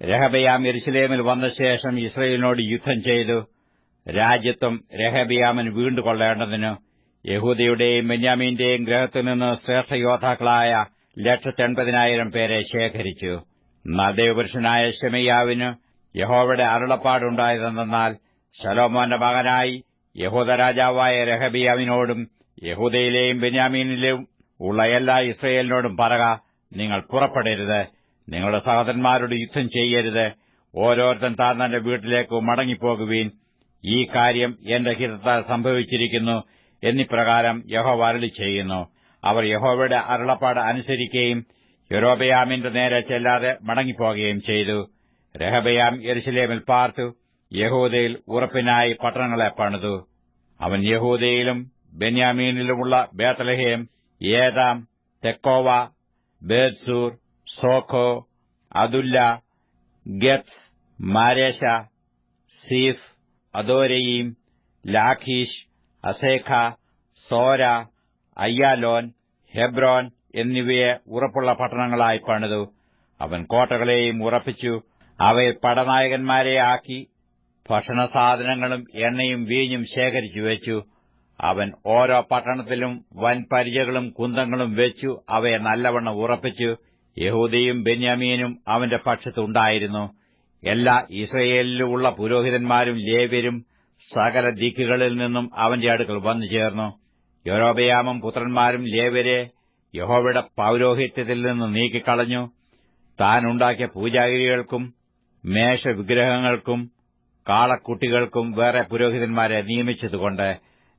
രഹബയാം എരുസലേമിൽ വന്ന ശേഷം ഇസ്രയേലിനോട് യുദ്ധം ചെയ്തു. രാജ്യത്വം രഹബയാമിന് വീണ്ടുകൊള്ളേണ്ടതിന് യഹൂദയുടെയും ബെന്യാമീന്റെയും ഗ്രഹത്തിൽ നിന്ന് ശ്രേഷ്ഠ യോദ്ധാക്കളായ ലക്ഷത്തെൺപതിനായിരം പേരെ ശേഖരിച്ചു. നദേവപുരുഷനായ ഷെമയ്യാവിന് യഹോവയുടെ അരുളപ്പാടുണ്ടായതെന്നാൽ ശലോമോന്റെ മകനായി യഹൂദ രാജാവായ രഹബിയാവിനോടും യഹൂദയിലെയും ബെന്യാമീനിലും ഉള്ള എല്ലാ ഇസ്രയേലിനോടും പറക നിങ്ങൾ പുറപ്പെടരുത്. നിങ്ങളുടെ സഹോദരന്മാരോട് യുദ്ധം ചെയ്യരുത്. ഓരോരുത്തൻ താൻ തന്റെ വീട്ടിലേക്ക് മടങ്ങിപ്പോകുവീൻ. ഈ കാര്യം എന്റെ ഹിതത്താൽ സംഭവിച്ചിരിക്കുന്നു എന്നിപ്രകാരം യഹോവ അരളി ചെയ്യുന്നു. അവർ യഹോവയുടെ അരുളപ്പാട് അനുസരിക്കുകയും യൂറോബയാമിന്റെ നേരെ ചെല്ലാതെ മടങ്ങിപ്പോകുകയും ചെയ്തു. രഹബയാം യെരുസലേമിൽ പാർത്തു. യഹൂദയിൽ ഉറപ്പിനായി പട്ടണങ്ങളെ പണിതു. അവൻ യഹൂദയിലും ബെന്യാമീനിലുമുള്ള ബേത്തലഹേം ഏതാം തെക്കോവ ബേദ്സൂർ സോഖോ അതുല്ല ഗത്ത് മാരേശ സീഫ് അദോരയീം ലാഖീഷ് അസേഖ സോര അയ്യാലോൻ ഹെബ്രോൻ എന്നിവയെ ഉറപ്പുള്ള പട്ടണങ്ങളായി പണിതു. അവൻ കോട്ടകളെയും ഉറപ്പിച്ചു. അവയെ പടനായകന്മാരെ ആക്കി ഭക്ഷണസാധനങ്ങളും എണ്ണയും വീഞ്ഞും ശേഖരിച്ചു വെച്ചു. അവൻ ഓരോ പട്ടണത്തിലും വൻ പരിചകളും കുന്തങ്ങളും വെച്ചു. അവയെ നല്ലവണ്ണം ഉറപ്പിച്ചു. യഹൂദയും ബെന്യാമീനും അവന്റെ പക്ഷത്തുണ്ടായിരുന്നു എല്ലാ ഇസ്രയേലിലുമുള്ള പുരോഹിതന്മാരും ലേവ്യരും സകല ദിക്കുകളിൽ നിന്നും അവന്റെ അടുക്കൽ വന്നു ചേർന്നു. യോരോബയാമും പുത്രന്മാരും ലേവ്യരെ യഹോവയുടെ പൌരോഹിത്യത്തിൽ നിന്ന് നീക്കിക്കളഞ്ഞു. താൻ ഉണ്ടാക്കിയ പൂജാഗിരികൾക്കും മേശവിഗ്രഹങ്ങൾക്കും കാളക്കുട്ടികൾക്കും വേറെ പുരോഹിതന്മാരെ നിയമിച്ചതുകൊണ്ട്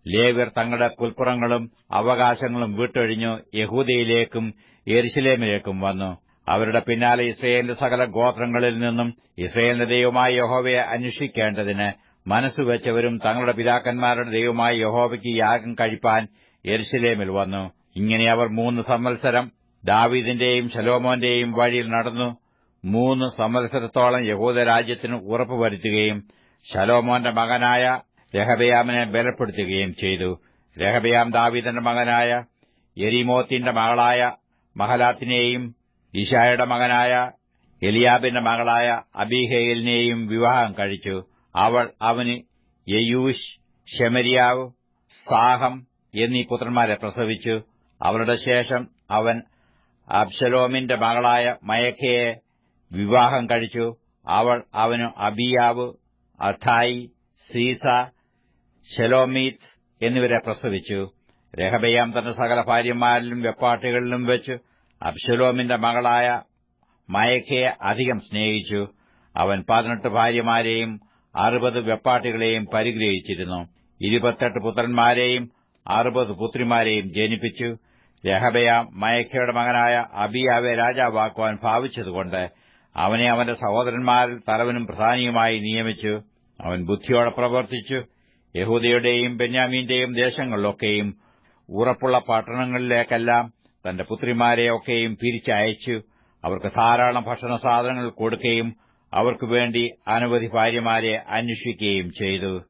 ലേവ്യർ തങ്ങളുടെ പുൽപ്പുറങ്ങളും അവകാശങ്ങളും വിട്ടൊഴിഞ്ഞു യഹൂദയിലേക്കും എരിശിലേമിലേക്കും വന്നു. അവരുടെ പിന്നാലെ ഇസ്രയേലിന്റെ സകല ഗോത്രങ്ങളിൽ നിന്നും ഇസ്രയേലിന്റെ ദൈവമായ യഹോവയെ അന്വേഷിക്കേണ്ടതിന് മനസ്സുവെച്ചവരും തങ്ങളുടെ പിതാക്കന്മാരുടെ ദൈവമായ യഹോവയ്ക്ക് യാഗം കഴിപ്പാൻ എരിശിലേമിൽ വന്നു. ഇങ്ങനെ അവർ മൂന്ന് സംവത്സരം ദാവീദിന്റെയും ശലോമോന്റെയും വഴിയിൽ നടന്നു. മൂന്ന് സംവത്സരത്തോളം യഹൂദരാജ്യത്തിന് ഉറപ്പുവരുത്തുകയും ശലോമോന്റെ മകനായ രഹബയാമിനെ ബലപ്പെടുത്തുകയും ചെയ്തു. രഹബയാം ദാവിദന്റെ മകനായ എരിമോത്തിന്റെ മകളായ മഹലാത്തിനെയും ഇഷായുടെ മകനായ എലിയാബിന്റെ മകളായ അബിഹേലിനെയും വിവാഹം കഴിച്ചു. അവൾ അവന് യയൂഷ് ഷെമരിയാവ് സാഹം എന്നീ പുത്രന്മാരെ പ്രസവിച്ചു. അവരുടെ ശേഷം അവൻ അബ്ഷലോമിന്റെ മകളായ മയഖയെ വിവാഹം കഴിച്ചു. അവൾ അവന് അബിയാവ് അഥായി സീസ ഷെലോമീത്ത് എന്നിവരെ പ്രസവിച്ചു. രഹബയാം തന്റെ സകല ഭാര്യമാരിലും വെപ്പാട്ടികളിലും വെച്ച് അബ്ഷലോമിന്റെ മകളായ മയക്കയെ അധികം സ്നേഹിച്ചു. അവൻ പതിനെട്ട് ഭാര്യമാരെയും അറുപത് വെപ്പാട്ടികളെയും പരിഗ്രഹിച്ചിരുന്നു. ഇരുപത്തെട്ട് പുത്രന്മാരെയും അറുപത് പുത്രിമാരെയും ജനിപ്പിച്ചു. രഹബയാം മയക്കയുടെ മകനായ അബിയാവെ രാജാവാക്കുവാൻ ഭാവിച്ചതുകൊണ്ട് അവനെ അവന്റെ സഹോദരന്മാരിൽ തലവനും പ്രധാനിയുമായി നിയമിച്ചു. അവൻ ബുദ്ധിയോടെ പ്രവർത്തിച്ചു. യഹൂദയുടെയും ബെന്യാമീന്റെയും ദേശങ്ങളിലൊക്കെയും ഉറപ്പുള്ള പട്ടണങ്ങളിലേക്കെല്ലാം തന്റെ പുത്രിമാരെയൊക്കെയും പിരിച്ചയച്ചു. അവർക്ക് ധാരാളം ഭക്ഷണ സാധനങ്ങൾ കൊടുക്കുകയും അവർക്കുവേണ്ടി അനവധി ഭാര്യമാരെ അന്വേഷിക്കുകയും ചെയ്തു.